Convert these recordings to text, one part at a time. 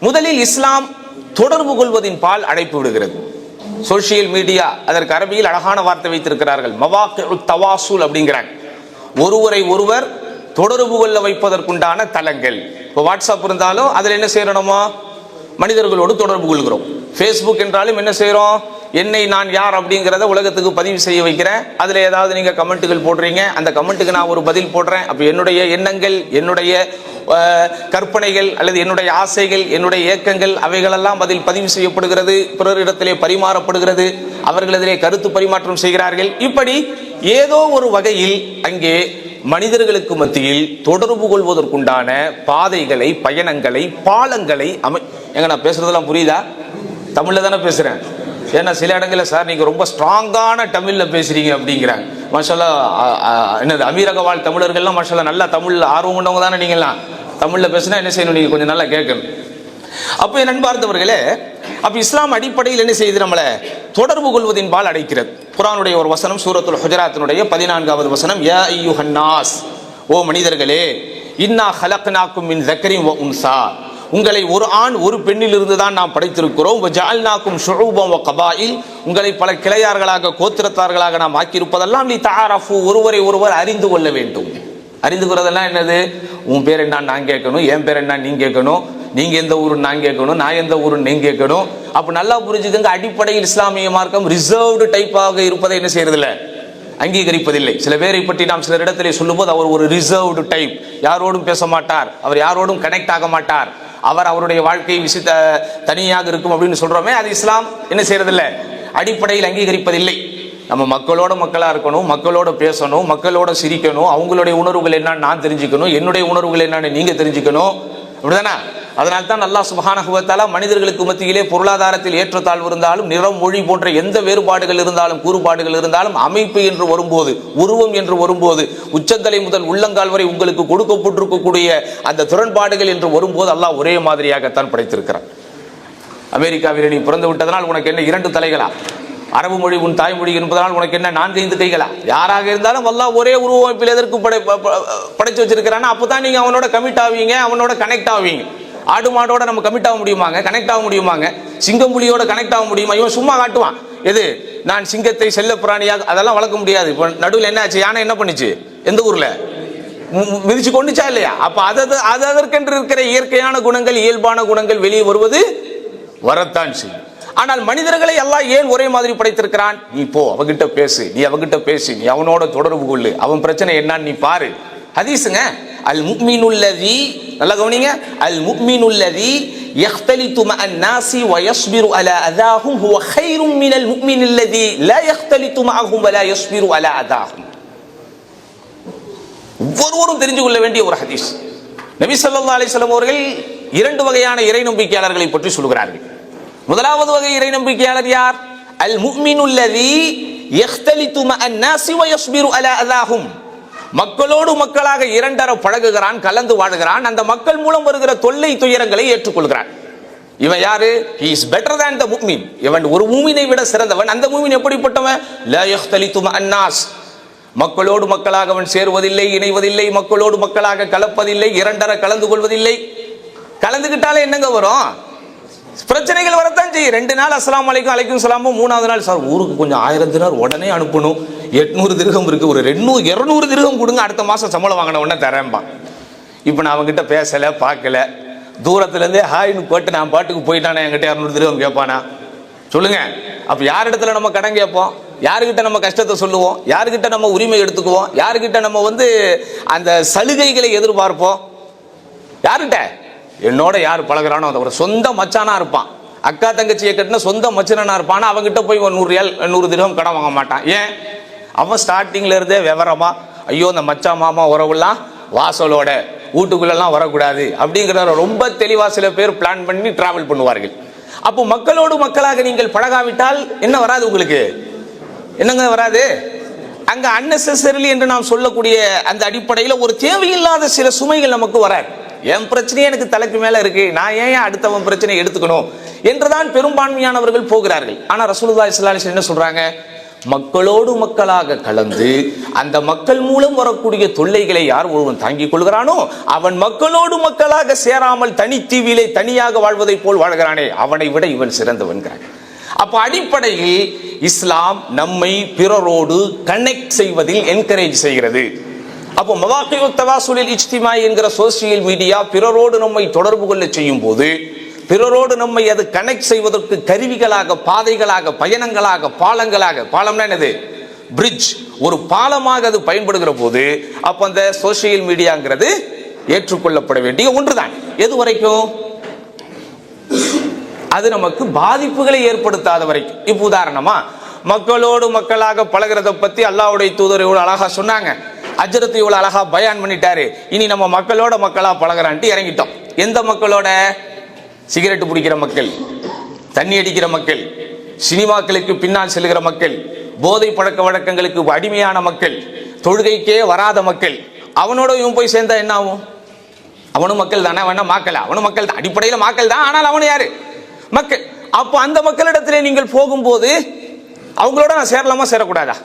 முதலில் இஸ்லாம் தொடர்பு கொள்வதின் பால் அழைப்பு விடுகிறது. சோசியல் மீடியா அதற்கு அரபியில் அழகான வார்த்தை வைத்திருக்கிறார்கள். மவாக்கு தவாசூல் அப்படிங்கிறாங்க. ஒருவரை ஒருவர் தொடர்பு கொள்ள வைப்பதற்குண்டான தளங்கள். இப்போ வாட்ஸ்அப் இருந்தாலும் அதில் என்ன செய்யணுமோ மனிதர்களோடு தொடர்பு கொள்கிறோம். ஃபேஸ்புக் என்றாலும் என்ன செய்கிறோம் என்னை நான் யார் அப்படிங்கிறத உலகத்துக்கு பதிவு செய்ய வைக்கிறேன். அதில் ஏதாவது நீங்கள் கமெண்ட்டுகள் போடுறீங்க அந்த கமெண்ட்டுக்கு நான் ஒரு பதில் போடுறேன். அப்போ என்னுடைய எண்ணங்கள் என்னுடைய கற்பனைகள் அல்லது என்னுடைய ஆசைகள் என்னுடைய ஏக்கங்கள் அவைகளெல்லாம் அதில் பதிவு செய்யப்படுகிறது பிறரிடத்திலே பரிமாறப்படுகிறது அவர்களதிலே கருத்து பரிமாற்றம் செய்கிறார்கள். இப்படி ஏதோ ஒரு வகையில் அங்கே மனிதர்களுக்கு மத்தியில் தொடர்பு கொள்வதற்குண்டான பாதைகளை பயணங்களை பாலங்களை அமை எங்க நான் பேசுறதெல்லாம் புரியுதா? தமிழ்ல தானே பேசுறேன். ஏன்னா சில இடங்களில் சார் நீங்கள் ரொம்ப ஸ்ட்ராங்கான தமிழில் பேசுகிறீங்க அப்படிங்கிறாங்க. மஷாலா என்னது அமீரக வாழ் தமிழர்கள்லாம் மஷாலா நல்லா தமிழில் ஆர்வம் கொண்டவங்க தானே நீங்களாம் தமிழில் பேசுனா என்ன செய்யணும்? நீங்கள் கொஞ்சம் நல்லா கேட்கணும். அப்போ என் அன்பார்ந்தவர்களே அப்போ இஸ்லாம் அடிப்படையில் என்ன செய்யுது நம்மளை? தொடர்பு கொள்வதின் பால் அடைக்கிறது. குரானுடைய ஒரு வசனம் சூரத்துல் ஹுஜராத்தினுடைய பதினான்காவது வசனம் யா ஐயுஹன்னாஸ் ஓ மனிதர்களே இன்னா ஹலக்னாக்கும் மின் ஜக்கரின் வ உன்சா. உங்களை ஒரு ஆண் ஒரு பெண்ணிலிருந்து தான் நாம் படைத்திருக்கிறோம். ஜால்நாக்கும் ஷுஊபம் கபாயில். உங்களை பல கிளையார்களாக கோத்திரத்தார்களாக நாம் ஆக்கியிருப்பதெல்லாம் நீ தாரஃபு ஒருவரை ஒருவர் அறிந்து கொள்ள வேண்டும். அறிந்து கொள்றதெல்லாம் என்னது? உன் பேர் என்ன நான் கேட்கணும் என் பேர் என்ன நீ கேட்கணும் நீங்க எந்த ஊரு நான் கேட்கணும் நான் எந்த ஊரு நீங்க கேட்கணும். அப்ப நல்லா புரிஞ்சுக்கங்க அடிப்படையில் இஸ்லாமிய மார்க்கம் ரிசர்வ்டு டைப்பாக இருப்பதை என்ன செய்யறதில்ல? அங்கீகரிப்பதில்லை. சில பேரை பற்றி நாம் சிலர் இடத்திலே சொல்லும்போது அவர் ஒரு ரிசர்வ்டு டைப் யாரோடும் பேச மாட்டார். அவர் யாரோடும் கனெக்ட் ஆக மாட்டார். அவர் அவருடைய வாழ்க்கையை விசி தனியாக இருக்கும் அப்படின்னு சொல்றோமே அது இஸ்லாம் என்ன செய்யறதில்லை? அடிப்படையில் அங்கீகரிப்பதில்லை. நம்ம மக்களோட மக்களா இருக்கணும் மக்களோட பேசணும் மக்களோட சிரிக்கணும் அவங்களுடைய உணர்வுகள் என்னன்னு நான் தெரிஞ்சுக்கணும் என்னுடைய உணர்வுகள் என்னன்னு நீங்க தெரிஞ்சுக்கணும். அப்படிதானே? அதனால் தான் அல்லாஹ் சுப்ஹானஹு மனிதர்களுக்கு மத்தியிலே பொருளாதாரத்தில் ஏற்றத்தாழ்வு இருந்தாலும் நிறம் மொழி போன்ற எந்த வேறுபாடுகள் இருந்தாலும் கூறுபாடுகள் இருந்தாலும் அமைப்பு என்று வரும்போது உருவம் என்று வரும்போது உச்சந்தலை முதல் உள்ளங்கால் வரை உங்களுக்கு கொடுக்கப்பட்டிருக்கக்கூடிய அந்த திறன்பாடுகள் என்று வரும்போது அல்லாஹ் ஒரே மாதிரியாகத்தான் படைத்திருக்கிறான். அமெரிக்காவில் நீ பிறந்து விட்டதனால் உனக்கு என்ன இரண்டு தலைகளா? அரபு மொழி உன் தாய்மொழி என்பதனால் உனக்கு என்ன நான்கு ஐந்து கைகளா? யாராக இருந்தாலும் எல்லாம் ஒரே உருவமைப்பில் எதற்கு படை ப- படைச்சு வச்சிருக்கிறான்னா அப்பதான் நீங்கள் அவனோட கமிட் ஆவீங்க அவனோட கனெக்ட் ஆவீங்க. ஆடு மாடோட நம்ம கமிட் ஆக முடியுமாங்க? கனெக்ட் ஆக முடியுமாங்க? சிங்கம் புலியோட கனெக்ட் ஆக முடியுமா? இவன் சும்மா காட்டுவான். எது? நான் சிங்கத்தை செல்ல பிராணியாக அதெல்லாம் வளர்க்க முடியாது. இப்போ நடுவில் என்ன ஆச்சு? யானை என்ன பண்ணுச்சு? எந்த ஊர்ல? மு- மிதிச்சு கொண்டுச்சா இல்லையா? அப்ப அதது அது அதற்கென்று இருக்கிற இயற்கையான குணங்கள் இயல்பான குணங்கள் வெளியே வருவது வரத்தான் செய்யும். ஆனால் மனிதர்களை எல்லாம் ஏன் ஒரே மாதிரி படைத்திருக்கிறான்? நீ போ அவகிட்ட பேசு. நீ அவகிட்ட பேசு. நீ அவனோட தொடர்பு கொள்ளு. அவன் பிரச்சனை என்னன்னு நீ பாரு. ஹதீஸுங்க அல் முக்மீனுல்லதி நல்லா கவனிங்க அல் முக்மீனுல்லதி يختلط مع الناس ويصبر على أذاهم هو خير من المؤمن الذي لا يختلط معهم ولا يصبر على أذاهم ஒவ்வொருவரும் தெரிஞ்சு கொள்ள வேண்டிய ஒரு ஹதீஸ் நபி ஸல்லல்லாஹு அலைஹி வஸல்லம் அவர்கள் இரண்டு வகையான இறை நம்பிக்கையாளர்களை பற்றி சொல்கிறார்கள் முதலாவது வகை இறை நம்பிக்கையாளர் யார் அல் முஃமினுல்லதி யக்தலித்து மஅன் நாசி வ யஸ்பிரு அலா அதாஹும் மக்களோடு மக்களாக இரண்டர பழகுகிறான் கலந்து வாழுகிறான். அந்த மக்கள் மூலம் வருகிற தொல்லை துயரங்களை ஏற்றுக்கொள்கிறான். இவன் யாரு? He is better than the முக்மின் இவன் ஒரு மூமினை விட சிறந்தவன். அந்த மூமின் எப்படிப்பட்டவன்? லயஹ் தலித்தும் அன்னாஸ் மக்களோடு மக்களாக அவன் சேருவதில்லை இணைவதில்லை மக்களோடு மக்களாக கலப்பதில்லை இரண்டர கலந்து கொள்வதில்லை. கலந்துக்கிட்டாலே என்னங்க வரும்? பிரச்சனைகள் வரத்தான் செய்யும். ரெண்டு நாள் அஸ்லாம் அலைக்கும் அலைக்கும் சலாமும் மூணாவது நாள் சார் ஊருக்கு கொஞ்சம் ஆயிரம் தினார் உடனே அனுப்பணும். எட்நூறு திருகம் இருக்குது ஒரு ரெண்டு இருநூறு திருகம் கொடுங்க அடுத்த மாதம் சம்பளம் வாங்கின உடனே தரேன்பா. இப்போ நான் அவங்ககிட்ட பேசலை பார்க்கல. தூரத்துலேருந்தே ஹாய்னு போட்டு நான் பாட்டுக்கு போயிட்டானே என்கிட்ட இரநூறு திருகம் கேட்பானா சொல்லுங்க. யார் இடத்துல நம்ம கடன் கேட்போம்? யாருக்கிட்ட நம்ம கஷ்டத்தை சொல்லுவோம்? யாருக்கிட்ட நம்ம உரிமை எடுத்துக்குவோம்? யாருக்கிட்ட நம்ம வந்து அந்த சலுகைகளை எதிர்பார்ப்போம்? யாருக்கிட்ட என்னோட யார் பழகுறானோ அந்த ஒரு சொந்த மச்சானா இருப்பான். அக்கா தங்கச்சியை கட்டின சொந்த மச்சனா இருப்பான். அவன்கிட்ட போய் ஒரு நூறு ஏழ் நூறு திரகம் கடன் வாங்க மாட்டான். ஏன்? அவன் ஸ்டார்டிங்ல இருந்தே விவரமா ஐயோ இந்த மச்சா மாமா உறவுலாம் வாசலோட வீட்டுக்குள்ளெல்லாம் வரக்கூடாது. அப்படிங்கிற ரொம்ப தெளிவாக சில பேர் பிளான் பண்ணி டிராவல் பண்ணுவார்கள். அப்போ மக்களோடு மக்களாக நீங்கள் பழகாவிட்டால் என்ன வராது உங்களுக்கு? என்னங்க வராது? அங்கே அன்னெசரிலி என்று நாம் சொல்லக்கூடிய அந்த அடிப்படையில் ஒரு தேவையில்லாத சில சுமைகள் நமக்கு வராது. என் பிரச்சனையே எனக்கு தலைக்கு மேல இருக்கு. நான் ஏன் அடுத்தவன் பிரச்சனையை எடுத்துக்கணும்? என்றுதான் பெரும்பான்மையானவர்கள் போகிறார்கள். ஆனா ரசூலுல்லாஹி ஸல்லல்லாஹு என்ன சொல்றாங்க? மக்களோடு மக்களாக கலந்து அந்த மக்கள் மூலம் வரக்கூடிய தொல்லைகளை யார் ஒருவன் தாங்கிக் கொள்கிறானோ அவன் மக்களோடு மக்களாக சேராமல் தனித்தீவிலே தனியாக வாழ்வதைப் போல் வாழ்கிறானே அவனை விட இவன் சிறந்தவன்கிறான் அப்ப அடிப்படையில் இஸ்லாம் நம்மை பிறரோடு கனெக்ட் செய்வதில் என்கரேஜ் செய்கிறது. அப்போ மவாக்கியு தவாசுலில் இஜ்திமாய் என்கிற சோசியல் மீடியா பிறரோடு நம்மை தொடர்பு கொள்ள செய்யும் போது பிறரோடு நம்மை அது கனெக்ட் செய்வதற்கு கருவிகளாக பாதைகளாக பயணங்களாக பாலங்களாக பாலம்னா என்னது? பிரிட்ஜ் ஒரு பாலமாக அது பயன்படுகிற போது அப்போ அந்த சோசியல் மீடியாங்கிறது ஏற்றுக்கொள்ளப்பட வேண்டிய ஒன்றுதான். எது வரைக்கும்? அது நமக்கு பாதிப்புகளை ஏற்படுத்தாத வரைக்கும். இப்போ உதாரணமா மக்களோடு மக்களாக பழகிறத பத்தி அல்லாவுடைய தூதர் இவ்வளவு அழகா சொன்னாங்க. அஜரத்து இவ்வளவு அழகா பயான் பண்ணிட்டாரு. இனி நம்ம மக்களோட மக்களா பழகிறான்ட்டு இறங்கிட்டோம். எந்த மக்களோட? சிகரெட் பிடிக்கிற மக்கள் தண்ணி அடிக்கிற மக்கள் சினிமாக்களுக்கு பின்னால் செல்கிற மக்கள் போதை பழக்க வழக்கங்களுக்கு அடிமையான மக்கள் தொழுகைக்கே வராத மக்கள் அவனோட இவன் போய் சேர்ந்தா என்ன ஆகும்? அவனும் மக்கள் தானே வேணா மாக்கல? அவனும் மக்கள் தான். அடிப்படையில் மக்கள் தான் ஆனால் அவனு யாரு? மக்கள். அப்போ அந்த மக்களிடத்திலே நீங்கள் போகும்போது அவங்களோட நான் சேரலாமா சேரக்கூடாதா?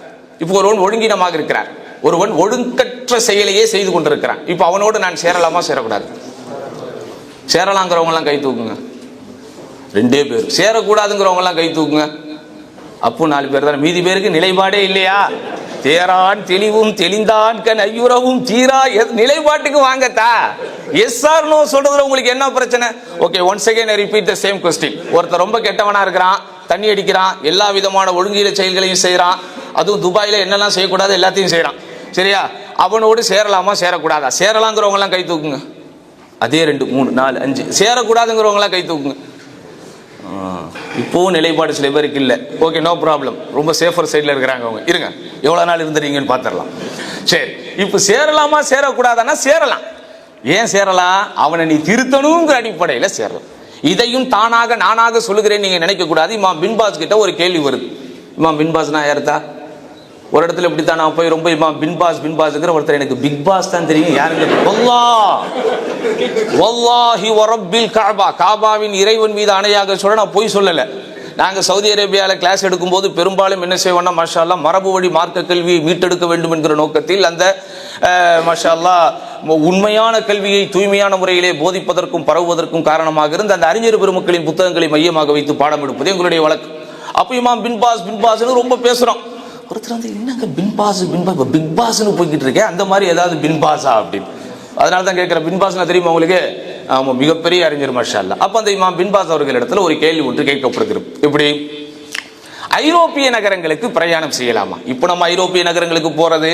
இப்போ ஒருவன் ஒழுங்கினமாக இருக்கிறார். ஒருவன் ஒழுங்கற்ற செயலையே செய்து கொண்டிருக்கிறான். இப்போ அவனோடு நான் சேரலாமா சேரக்கூடாது? சேரலாங்கிறவங்கலாம் கை தூக்குங்க. ரெண்டே பேர். சேரக்கூடாதுங்கிறவங்கலாம் கை தூக்குங்க. அப்போ நாலு பேர் தானே. மீதி பேருக்கு நிலைப்பாடே இல்லையா? தேரான் தெளிவும் தெளிந்தான் கண் ஐயுறவும் தீரா எத்- நிலைப்பாட்டுக்கு வாங்கத்தா? எஸ் ஆர் நோ சொல்றதுல உங்களுக்கு என்ன பிரச்சனை? Okay once again repeat the same question ஒருத்தர் ரொம்ப கெட்டவனா இருக்கிறான் தண்ணி அடிக்கிறான் எல்லா விதமான ஒழுங்கீன செயல்களையும் செய்கிறான் அதுவும் துபாயில் என்னெல்லாம் செய்யக்கூடாது எல்லாத்தையும் செய்கிறான் சரியா? அவனோடு சேரலாமா? சேரக்கூடாதா? சேரலாங்கிறவங்களாம் கை தூக்குங்க. அதே ரெண்டு மூணு நாலு அஞ்சு. சேரக்கூடாதுங்கிறவங்களாம் கை தூக்குங்க. இப்போவும் நிலைப்பாடு சில பேருக்கு இல்லை. ஓகே நோ ப்ராப்ளம் ரொம்ப சேஃபர் சைடில் இருக்கிறாங்க அவங்க. இருங்க. எவ்வளோ நாள் இருந்துறீங்கன்னு பார்த்துடலாம் சரி. இப்போ சேரலாமா? சேரக்கூடாதான்னா சேரலாம். ஏன் சேரலாம்? அவனை நீ திருத்தணுங்கிற அடிப்படையில் சேரலாம். இதையும் தானாக நானாக சொல்லுகிறேன் நீங்கள் நினைக்கக்கூடாது. இமாம் பின்பாஸ் கிட்ட ஒரு கேள்வி வருது. இமாம் பின்பாஸ்னா யாருத்தா ஒரு இடத்துல இப்படி தான் நான் போய் ரொம்ப பின் பாஸ் பின் பாஸ்ங்கிற ஒருத்தர் எனக்கு பிக் பாஸ் தான் தெரியும். யாருங்க? வல்லா வல்லாஹி வரப்பில் காபா. காபாவின் இறைவன் மீது அணையாக சொல்ல நான் பொய் சொல்லலை. நாங்கள் சவுதி அரேபியாவில் கிளாஸ் எடுக்கும்போது பெரும்பாலும் என்ன செய்வோம்னா மஷால்லா மரபு வழி மார்க்க கல்வியை மீட்டெடுக்க வேண்டும் என்கிற நோக்கத்தில் அந்த அஹ், உண்மையான கல்வியை தூய்மையான முறையிலே போதிப்பதற்கும் பரவுவதற்கும் காரணமாக இருந்து அந்த அறிஞர் பெருமக்களின் புத்தகங்களை மையமாக வைத்து பாடம் எடுப்பது எங்களுடைய வழக்கு அப்போ இமாம் பின்பாஸ் பின்பாஸ்னு ரொம்ப பேசுகிறோம் ஒருத்தர் வந்து என்னங்க பின்பாஸ் பின்பா இப்போ பிக் பாஸ்னு போய்கிட்டு இருக்கேன் அந்த மாதிரி ஏதாவது பின்பாஸா அப்படின்னு. அதனால தான் கேட்குறேன் பின்பாஸ்னா தெரியுமா உங்களுக்கு? ஆமாம் மிகப்பெரிய அறிஞர் மஷா அப்போ அந்த இமாம் பின்பாஸ் அவர்களிடத்துல ஒரு கேள்வி ஒன்று கேட்கப்படுகிறது. இப்படி ஐரோப்பிய நகரங்களுக்கு பிரயாணம் செய்யலாமா? இப்போ நம்ம ஐரோப்பிய நகரங்களுக்கு போகிறது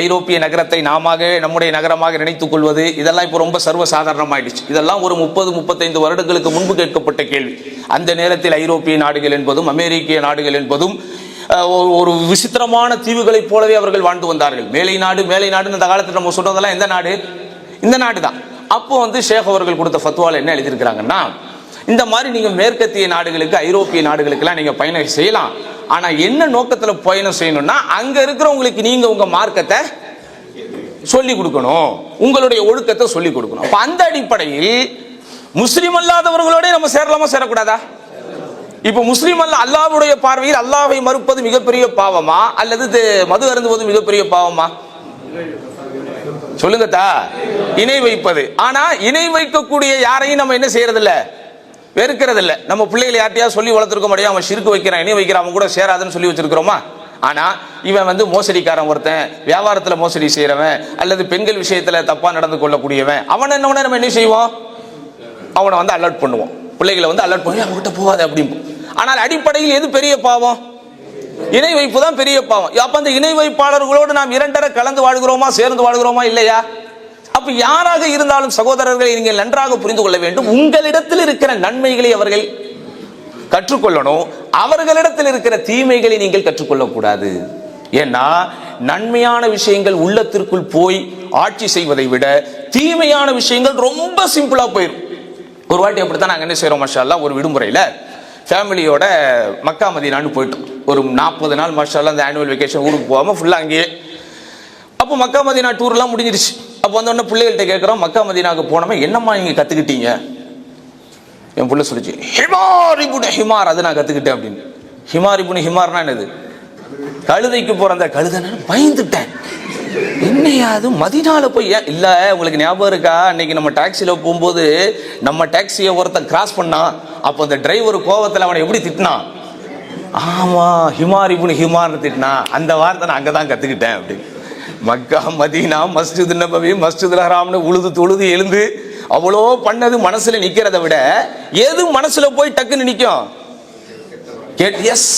ஐரோப்பிய நகரத்தை நாம நம்முடைய நகரமாக நினைத்துக் கொள்வது இதெல்லாம் இப்போ ரொம்ப சர்வசாதாரணமாயிடுச்சு. இதெல்லாம் ஒரு முப்பது முப்பத்தைந்து வருடங்களுக்கு முன்பு கேட்கப்பட்ட கேள்வி. அந்த நேரத்தில் ஐரோப்பிய நாடுகள் என்பதும் அமெரிக்க நாடுகள் என்பதும் ஒரு- ஒரு விசித்திரமான தீவுகளைப் போலவே அவர்கள் வாழ்ந்து வந்தார்கள். மேலை நாடு மேலை நாடுன்னு அந்த காலத்தில் நம்ம சொல்றதெல்லாம் எந்த நாடு? இந்த நாடு தான் அப்போ வந்து ஷேக் அவர்கள் கொடுத்த ஃபத்வால என்ன எழுதியிருக்கிறாங்கன்னா இந்த மாதிரி நீங்கள் மேற்கத்திய நாடுகளுக்கு ஐரோப்பிய நாடுகளுக்கெல்லாம் நீங்கள் பயணம் செய்யலாம். ஆனால் என்ன நோக்கத்தில் பயணம் செய்யணும்னா அங்கே இருக்கிறவங்களுக்கு நீங்கள் உங்கள் மார்க்கத்தை சொல்லி கொடுக்கணும். உங்களுடைய ஒழுக்கத்தை சொல்லி கொடுக்கணும். அப்போ அந்த அடிப்படையில் முஸ்லீம் அல்லாதவர்களோட நம்ம சேரலாமா சேரக்கூடாதா? இப்ப முஸ்லீம் அல்ல அல்லாவுடைய பார்வையில் அல்லாவை மறுப்பது மிகப்பெரிய பாவமா? அல்லது மது அருந்துவது மிகப்பெரிய பாவமா? சொல்லுங்கத்தா. இணை வைப்பது. ஆனா இணை வைக்கக்கூடிய யாரையும் நம்ம என்ன செய்யறது இல்ல வெறுக்கிறது இல்ல நம்ம பிள்ளைகளை யார்ட்டையா சொல்லி வளர்த்துருக்க முடியாது. அவன் சிறுக்கு வைக்கிறான் இணை வைக்கிறான் அவன் கூட சேராதுன்னு சொல்லி வச்சிருக்கிறோமா? ஆனா இவன் வந்து மோசடிக்காரன் ஒருத்தன் வியாபாரத்துல மோசடி செய்யறவன் அல்லது பெண்கள் விஷயத்துல தப்பா நடந்து கொள்ளக்கூடியவன். அவன் என்ன நம்ம என்ன செய்வோம்? அவனை வந்து அலர்ட் பண்ணுவோம். பிள்ளைகளை வந்து அலர்ட் பண்ணி அவங்ககிட்ட போகாது அப்படிம்போம். ஆனால் அடிப்படையில் எது பெரிய பாவம்? இணை வைப்பு தான் பெரிய பாவம். அப்ப அந்த இணை வைப்பாளர்களோடு நாம் இரண்டரை கலந்து வாழ்கிறோமா சேர்ந்து வாழ்கிறோமா இல்லையா? அப்ப யாராக இருந்தாலும் சகோதரர்களை நீங்கள் நன்றாக புரிந்து கொள்ள வேண்டும். உங்களிடத்தில் இருக்கிற நன்மைகளை அவர்கள் கற்றுக்கொள்ளணும். அவர்களிடத்தில் இருக்கிற தீமைகளை நீங்கள் கற்றுக்கொள்ளக்கூடாது. ஏன்னா நன்மையான விஷயங்கள் உள்ளத்திற்குள் போய் ஆட்சி செய்வதை விட தீமையான விஷயங்கள் ரொம்ப சிம்பிளா போயிடும் ஒரு வாட்டி அப்படித்தான் நாங்கள் என்ன செய்யறோம் மஷா ஒரு விடுமுறையில் ஃபேமிலியோட மக்கா மதீனான்னு போயிட்டோம். ஒரு நாற்பது நாள் மஷா அந்த ஆனுவல் வெக்கேஷன் ஊருக்கு போகாமல் ஃபுல்லாக அங்கேயே. அப்போ மக்கா மதினா டூர்லாம் முடிஞ்சிருச்சு. அப்போ வந்தோடனே பிள்ளைகள்கிட்ட கேட்குறோம் மக்கா மதினாவுக்கு போனோமே என்னம்மா நீங்கள் கற்றுக்கிட்டீங்க என் பிள்ளை சொல்லிச்சு ஹிமார் இபுன் ஹிமார் அதை நான் கற்றுக்கிட்டேன் அப்படின்னு. ஹிமார் இபுன் ஹிமார்னா என்னது? கழுதைக்கு அந்த கழுதை நான் பயந்துட்டேன். என்னையா அது மதினால போய் ஏன்? இல்ல உங்களுக்கு ஞாபகம் இருக்கா? அன்னைக்கு நம்ம டாக்ஸில போகும்போது நம்ம டாக்ஸியை ஒருத்தன் கிராஸ் பண்ணான். அப்போ அந்த டிரைவர் கோவத்தில் அவனை எப்படி திட்டினான்? ஆமா ஹிமார் இப்னு ஹிமார்னு திட்டினா அந்த வார்த்தை நான் அங்கே தான் கற்றுக்கிட்டேன் அப்படி. மக்கா மதீனா மஸ்ஜித் நபவி மஸ்ஜித் ஹராம்னு உழுது தொழுது எழுந்து அவ்வளோ பண்ணது மனசில் நிற்கிறத விட எது மனசில் போய் டக்குன்னு நிற்கும் கேட் எஸ்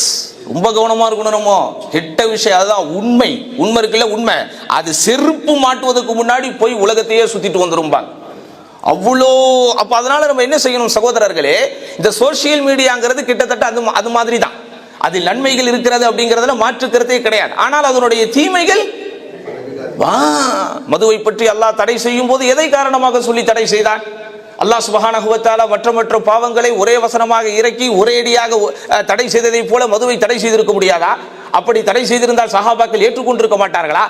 ரொம்ப கவனமா இருக்கணும் நம்ம. கெட்ட விஷயம் அதுதான் உண்மை. உண்மை இருக்குல்ல உண்மை. அது செருப்பு மாட்டுவதற்கு முன்னாடி போய் உலகத்தையே சுத்திட்டு வந்துரும்பாங்க. அவ்வளோ அப்போ அதனால நம்ம என்ன செய்யணும் சகோதரர்களே? இந்த சோசியல் மீடியாங்கிறது கிட்டத்தட்ட அது அது மாதிரி தான் அதில் நன்மைகள் இருக்கிறது அப்படிங்கிறதுல மாற்று கருத்தே கிடையாது. ஆனால் அதனுடைய தீமைகள் வா மதுவை பற்றி அல்லாஹ் தடை செய்யும் போது எதை காரணமாக சொல்லி தடை செய்தான் அல்லாஹ் சுபஹானஹு மற்ற மற்ற பாவங்களை ஒரே வசனமாக இறக்கி ஒரேடியாக தடை செய்ததைப் போல மதுவை தடை செய்திருக்க முடியாதா? அப்படி தடை செய்திருந்தால் சஹாபாக்கள் ஏற்றுக்கொண்டிருக்க மாட்டார்களா?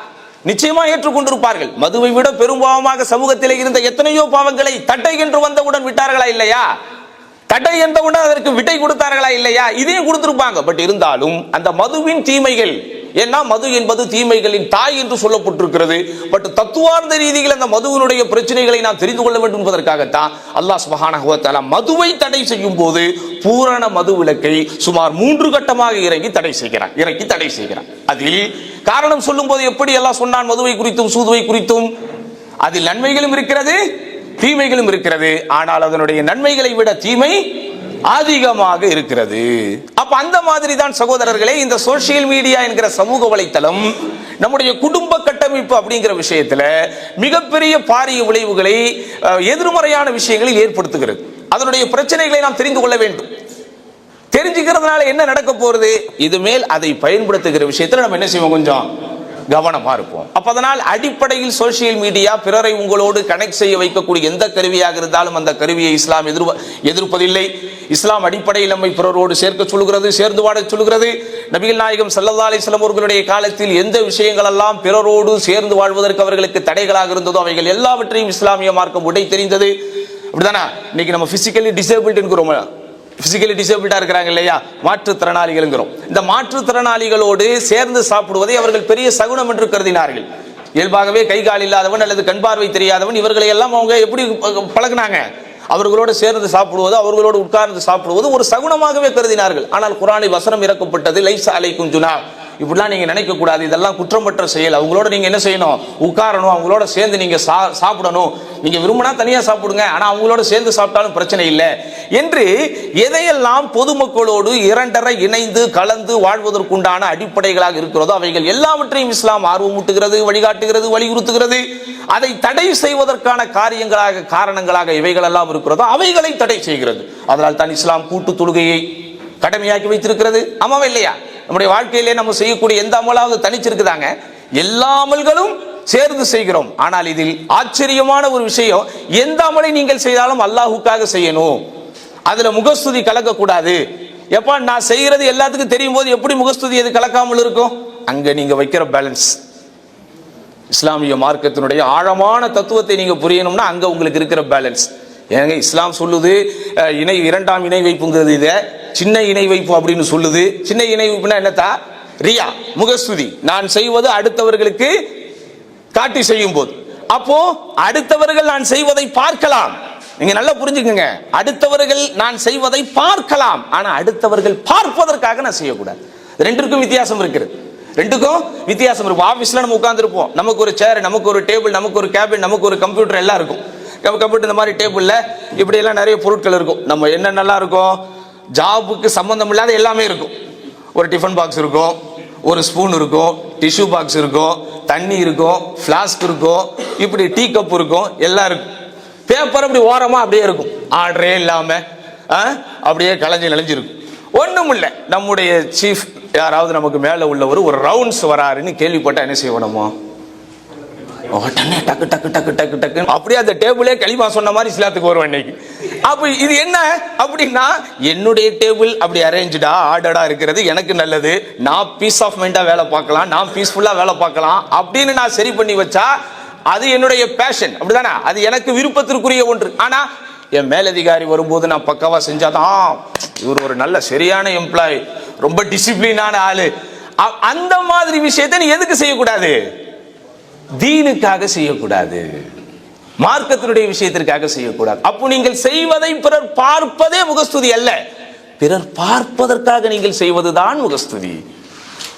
நிச்சயமா ஏற்றுக்கொண்டிருப்பார்கள். மதுவை விட பெரும்பாவமாக சமூகத்தில் இருந்த எத்தனையோ பாவங்களை தட்டை என்று வந்தவுடன் விட்டார்களா இல்லையா? தடை என்றவுடன் அதற்கு விட்டை கொடுத்தார்களா இல்லையா? இதையும் கொடுத்திருப்பாங்க. பட் இருந்தாலும் அந்த மதுவின் தீமைகள் ஏன்னா மது என்பது தீமைகளின் தாய் என்று சொல்லப்பட்டிருக்கிறது. பட் தத்துவார்ந்த ரீதியில் அந்த மதுவினுடைய பிரச்சனைகளை நாம் தெரிந்து கொள்ள வேண்டும் என்பதற்காகத்தான் அல்லாஹ் சுபஹானஹு மதுவை தடை செய்யும் போது பூரண மது விளக்கை சுமார் மூன்று கட்டமாக இறங்கி தடை செய்கிறான். இறக்கி தடை செய்கிறான். அதில் காரணம் சொல்லும் போது எப்படி எல்லாம் சொன்னான்? மதுவை குறித்தும் சூதுவை குறித்தும்? அதில் நன்மைகளும் இருக்கிறது தீமைகளும் இருக்கிறது. ஆனால் அதனுடைய நன்மைகளை விட தீமை அதிகமாக இருக்கிறது. அப்ப அந்த மாதிரி தான் சகோதரர்களே இந்த சோசியல் மீடியா என்கிற சமூக வலைத்தளம் நம்முடைய குடும்ப கட்டமைப்பு அப்படிங்கிற விஷயத்துல மிகப்பெரிய பாரிய விளைவுகளை எதிர்மறையான விஷயங்களை ஏற்படுத்துகிறது. அதனுடைய பிரச்சனைகளை நாம் தெரிந்து கொள்ள வேண்டும். தெரிஞ்சுக்கிறதுனால என்ன நடக்க போறது? இது மேல் அதை பயன்படுத்துகிற விஷயத்துல நம்ம என்ன செய்வோம் கொஞ்சம் கவனமாக இருப்போம். அப்போ அதனால் அடிப்படையில் சோசியல் மீடியா பிறரை உங்களோடு கனெக்ட் செய்ய வைக்கக்கூடிய எந்த கருவியாக இருந்தாலும் அந்த கருவியை இஸ்லாம் எதிர் எதிர்ப்பதில்லை. இஸ்லாம் அடிப்படையில் நம்மை பிறரோடு சேர்க்க சொல்கிறது சேர்ந்து வாட சொல்கிறது நபிகள் நாயகம் சல்லல்லா அலிஸ்லாம் அவர்களுடைய காலத்தில் எந்த விஷயங்கள் எல்லாம் பிறரோடு சேர்ந்து வாழ்வதற்கு அவர்களுக்கு தடைகளாக இருந்ததோ அவைகள் எல்லாவற்றையும் இஸ்லாமிய மார்க்கம் உடை தெரிந்தது. அப்படிதானே இன்னைக்கு நம்ம பிசிக்கலி டிசேபிள்ட் என்கிறோம் பிசிக்கலி டிசேபிள்டா இருக்கிறாங்க இல்லையா? மாற்றுத்திறனாளிகள்ங்கிறோம். இந்த மாற்றுத்திறனாளிகளோடு சேர்ந்து சாப்பிடுவதை அவர்கள் பெரிய சகுனம் என்று கருதினார்கள். இயல்பாகவே கை கால் இல்லாதவன் அல்லது கண் பார்வை தெரியாதவன் இவர்களை எல்லாம் அவங்க எப்படி பழகுனாங்க? அவர்களோடு சேர்ந்து சாப்பிடுவது அவர்களோடு உட்கார்ந்து சாப்பிடுவது ஒரு சகுனமாகவே கருதினார்கள். ஆனால் குரானை வசனம் இறக்கப்பட்டது லைசா அலைக்கும் ஜுனா இப்படிலாம் நீங்கள் நினைக்கக்கூடாது இதெல்லாம் குற்றமற்ற செயல். அவங்களோட நீங்கள் என்ன செய்யணும்? உட்காரணும். அவங்களோட சேர்ந்து நீங்கள் சா- சாப்பிடணும். நீங்கள் விரும்பினா தனியாக சாப்பிடுங்க. ஆனால் அவங்களோட சேர்ந்து சாப்பிட்டாலும் பிரச்சனை இல்லை. என்று எதையெல்லாம் பொதுமக்களோடு இரண்டரை இணைந்து கலந்து வாழ்வதற்குண்டான அடிப்படைகளாக இருக்கிறதோ அவைகள் எல்லாவற்றையும் இஸ்லாம் ஆர்வமூட்டுகிறது வழிகாட்டுகிறது வலியுறுத்துகிறது. அதை தடை செய்வதற்கான காரியங்களாக காரணங்களாக இவைகள் எல்லாம் இருக்கிறதோ அவைகளை தடை செய்கிறது. அதனால் தான் இஸ்லாம் கூட்டு தொழுகையை கடமையாக்கி வைத்திருக்கிறது. ஆமாவா இல்லையா? நம்முடைய வாழ்க்கையிலே நம்ம செய்யக்கூடிய எந்த அமலாவது தனிச்சிருக்குதாங்க? எல்லா அமல்களும் சேர்ந்து செய்கிறோம். ஆனால் இதில் ஆச்சரியமான ஒரு விஷயம் எந்த அமலை நீங்கள் செய்தாலும் அல்லாஹுக்காக செய்யணும். அதுல முகஸ்துதி கலக்கக்கூடாது. எப்பா நான் செய்யறது எல்லாத்துக்கும் தெரியும் போது எப்படி முகஸ்துதி அது கலக்காமல் இருக்கும்? அங்க நீங்க வைக்கிற பேலன்ஸ் இஸ்லாமிய மார்க்கத்தினுடைய ஆழமான தத்துவத்தை நீங்க புரியணும்னா அங்க உங்களுக்கு இருக்கிற பேலன்ஸ் ஏங்க இஸ்லாம் சொல்லுது இணை இரண்டாம் இணை வைப்புங்கிறது இதை. சின்ன இணை வைப்பு அப்படின்னு சொல்லுது. சின்ன இணை வைப்புனா என்னத்தா? ரியா முகஸ்துதி. நான் செய்வது அடுத்தவர்களுக்கு காட்டி செய்யும் போது அப்போ அடுத்தவர்கள் நான் செய்வதை பார்க்கலாம். நீங்க நல்லா புரிஞ்சுக்கங்க. அடுத்தவர்கள் நான் செய்வதை பார்க்கலாம். ஆனா அடுத்தவர்கள் பார்ப்பதற்காக நான் செய்யக்கூடாது. ரெண்டுக்கும் வித்தியாசம் இருக்கிறது ரெண்டுக்கும் வித்தியாசம் இருக்கும். ஆஃபீஸில் நம்ம உட்காந்துருப்போம் நமக்கு ஒரு சேர் நமக்கு ஒரு டேபிள் நமக்கு ஒரு கேபின் நமக்கு ஒரு கம்ப்யூட்டர் எல்லாம் இருக்கும். கம்ப்யூட்டர் இந்த மாதிரி டேபிள்ல இப்படி எல்லாம் நிறைய பொருட்கள் இருக்கும். நம்ம என்னென்னலாம் இருக்கும்? ஜாபுக்கு சம்பந்தம் இல்லாத எல்லாமே இருக்கும். ஒரு டிஃபன் பாக்ஸ் இருக்கும் ஒரு ஸ்பூன் இருக்கும் டிஷ்யூ பாக்ஸ் இருக்கும் தண்ணி இருக்கும் ஃப்ளாஸ்க் இருக்கும் இப்படி டீ கப் இருக்கும் எல்லாம் இருக்கும். பேப்பர் அப்படி ஓரமாக அப்படியே இருக்கும். ஆர்டரே இல்லாமல் ஆ, அப்படியே களைஞ்சி நெளிஞ்சிருக்கும். ஒன்றும் இல்லை நம்முடைய சீஃப் யாராவது நமக்கு மேலே உள்ளவர் ஒரு ரவுண்ட்ஸ் வராருன்னு கேள்விப்பட்டால் என்ன செய்யணுமோ உடனே டக்கு டக்கு டக்கு டக்கு டக்கு அப்படியே அந்த டேபிளே களிமா சொன்ன மாதிரி இஸ்லாத்துக்கு வரும் இன்னைக்கு. அப்ப இது என்ன? அப்படின்னா என்னுடைய டேபிள் அப்படி அரேஞ்சா ஆர்டரா இருக்கிறது எனக்கு நல்லது. நான் பீஸ் ஆஃப் மைண்டா வேலை பார்க்கலாம் நான் பீஸ்ஃபுல்லா வேலை பார்க்கலாம் அப்படின்னு நான் சரி பண்ணி வச்சா அது என்னுடைய பேஷன் அப்படிதானே? அது எனக்கு விருப்பத்திற்குரிய ஒன்று. ஆனா என் மேலதிகாரி வரும்போது நான் பக்காவா செஞ்சாதான் இவர் ஒரு நல்ல சரியான எம்ப்ளாய் ரொம்ப டிசிப்ளினான ஆளு. அ- அந்த மாதிரி விஷயத்தை நீ எதுக்கு செய்யக்கூடாது? தீனுக்காக செய்யக்கூடாது. மார்க்கத்தினுடைய விஷயத்திற்காக செய்யக்கூடாது. அப்போ நீங்கள் செய்வதை பிறர் பார்ப்பதே முகஸ்துதி அல்ல. பிறர் பார்ப்பதற்காக நீங்கள் செய்வதுதான் முகஸ்துதி.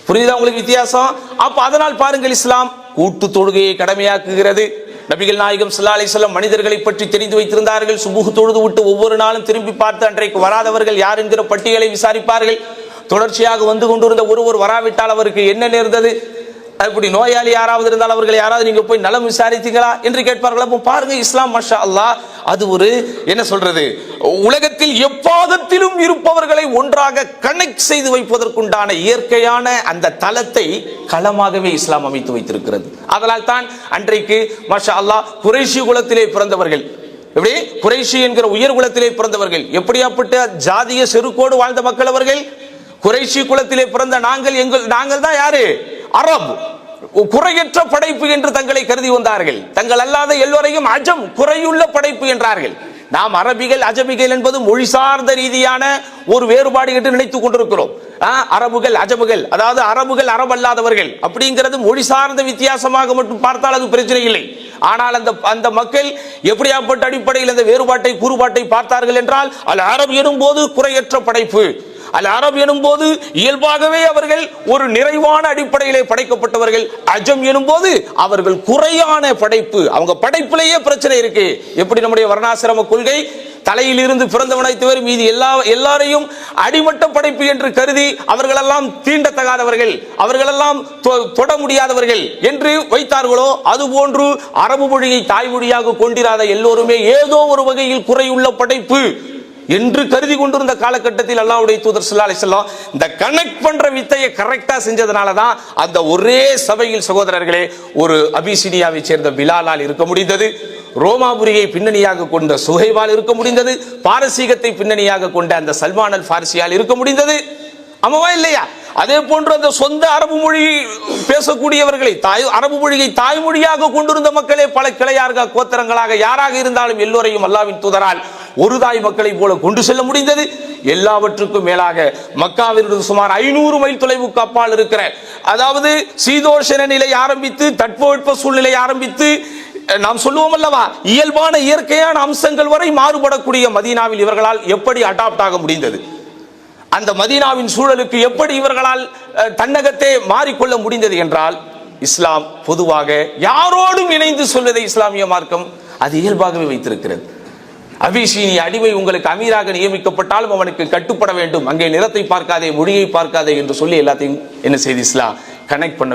புரியுதா உங்களுக்கு வித்தியாசம்? அப்ப அதனால் பாருங்கள் இஸ்லாம் கூட்டு தொழுகையை கடமையாக்குகிறது. நபிகள் நாயகம் சல்லா அலைஹி வஸல்லம் மனிதர்களை பற்றி தெரிந்து வைத்திருந்தார்கள். சுமூக தொழுது விட்டு ஒவ்வொரு நாளும் திரும்பி பார்த்து அன்றைக்கு வராதவர்கள் யார் என்கிற பட்டியலை விசாரிப்பார்கள். தொடர்ச்சியாக வந்து கொண்டிருந்த ஒருவர் வராவிட்டால் அவருக்கு என்ன நேர்ந்தது? அப்படி நோயாளி யாராவது இருந்தால் அவர்கள் யாராவது நீங்க போய் நலம் விசாரித்தீங்களா என்று கேட்பார்கள்? அப்போ பாருங்க இஸ்லாம் மஷா அல்லாஹ் அது ஒரு என்ன சொல்றது உலகத்தில் எப்பாதத்திலும் இருப்பவர்களை ஒன்றாக கனெக்ட் செய்து வைப்பதற்குண்டான இயற்கையான அந்த தளத்தை களமாகவே இஸ்லாம் அமைத்து வைத்திருக்கிறது. அதனால் தான் அன்றைக்கு மஷா அல்லாஹ் குறைஷி குலத்திலே பிறந்தவர்கள் எப்படி? குறைஷி என்கிற உயர் குலத்திலே பிறந்தவர்கள் எப்படியாப்பட்ட ஜாதிய செருக்கோடு வாழ்ந்த மக்கள் அவர்கள்? குறைஷி குலத்திலே பிறந்த நாங்கள் எங்கள் நாங்கள் தான் யாரு? அரபு குறையற்ற படைப்பு என்று தங்களை கருதி வந்தார்கள். தங்கள் அல்லாத எல்லோரையும் அஜம் குறையுள்ள படைப்பு என்றார்கள். நாம் அரபிகள் அஜமிகள் என்பது மொழி சார்ந்த ரீதியான ஒரு வேறுபாடு என்று நினைத்துக் கொண்டிருக்கிறோம். ஆ, அரபுகள் அஜமுகள் அதாவது அரபுகள் அரபு அல்லாதவர்கள் அப்படிங்கிறது மொழி சார்ந்த வித்தியாசமாக மட்டும் பார்த்தால் அது பிரச்சனை இல்லை. ஆனால் அந்த அந்த மக்கள் எப்படியாப்பட்ட அடிப்படையில் அந்த வேறுபாட்டை கூறுபாட்டை பார்த்தார்கள் என்றால் அல் அரபு எனும்போது குறையற்ற படைப்பு. அல் அரபு எனும்போது இயல்பாகவே அவர்கள் ஒரு நிறைவான அடிப்படையிலே படைக்கப்பட்டவர்கள். அஜம் எனும்போது அவர்கள் குறையான படைப்பு. அவங்க படைப்பிலேயே பிரச்சனை இருக்கு. எப்படி நம்முடைய வர்ணாசிரம கொள்கை? தலையிலிருந்து பிறந்தவனை தவிர மீது எல்லா எல்லாரையும் அடிமட்ட படைப்பு என்று கருதி அவர்களெல்லாம் தீண்டத்தகாதவர்கள். அவர்களெல்லாம் தொட முடியாதவர்கள் என்று வைத்தார்களோ? அதுபோன்று அரபு மொழியை தாய்மொழியாக கொண்டிராத எல்லோருமே ஏதோ ஒரு வகையில் குறையுள்ள படைப்பு. என்று கருதி கொண்டிருந்த காலகட்டத்தில் அல்லாவுடைய தூதர் ஸல்லல்லாஹு அலைஹி இந்த கனெக்ட் பண்ற வித்தையை கரெக்டா செஞ்சதுனால தான் அந்த ஒரே சபையில் சகோதரர்களே ஒரு அபிசினியாவை சேர்ந்த பிலாலால் இருக்க முடிந்தது ரோமாபுரியை பின்னணியாக கொண்ட சுகைவால் இருக்க முடிந்தது பாரசீகத்தை பின்னணியாக கொண்ட அந்த சல்மான் அல் ஃபாரிசியால் இருக்க முடிந்தது. ஆமாவா இல்லையா? அதே போன்று அந்த சொந்த அரபு மொழி பேசக்கூடியவர்களை தாய் அரபு மொழியை தாய்மொழியாக கொண்டிருந்த மக்களே பல கிளையார்கள் கோத்தரங்களாக யாராக இருந்தாலும் எல்லோரையும் அல்லாவின் தூதரால் ஒரு தாய் மக்களை போல கொண்டு செல்ல முடிந்தது. எல்லாவற்றுக்கும் மேலாக மக்காவிலிருந்து சுமார் ஐநூறு மைல் தொலைவுக்கு அப்பால் இருக்கிற அதாவது சீதோஷண நிலை ஆரம்பித்து தட்பவெட்ப சூழ்நிலை ஆரம்பித்து நாம் சொல்லுவோம் அல்லவா இயல்பான இயற்கையான அம்சங்கள் வரை மாறுபடக்கூடிய மதீனாவில் இவர்களால் எப்படி அடாப்ட் ஆக முடிந்தது? அந்த மதீனாவின் சூழலுக்கு எப்படி இவர்களால் தன்னகத்தை தன்னகத்தே மாறிக்கொள்ள முடிந்தது என்றால் இஸ்லாம் பொதுவாக யாரோடும் இணைந்து சொல்வதை இஸ்லாமிய மார்க்கம் அது இயல்பாகவே வைத்திருக்கிறது. அபிஷினி அடிமை உங்களுக்கு அமீராக நியமிக்கப்பட்டாலும் அவனுக்கு கட்டுப்பட வேண்டும். அங்கே நிறத்தை பார்க்காதே மொழியை பார்க்காதே என்று சொல்லி எல்லாத்தையும் என்ன செய்து இஸ்லாம் கனெக்ட் பண்ண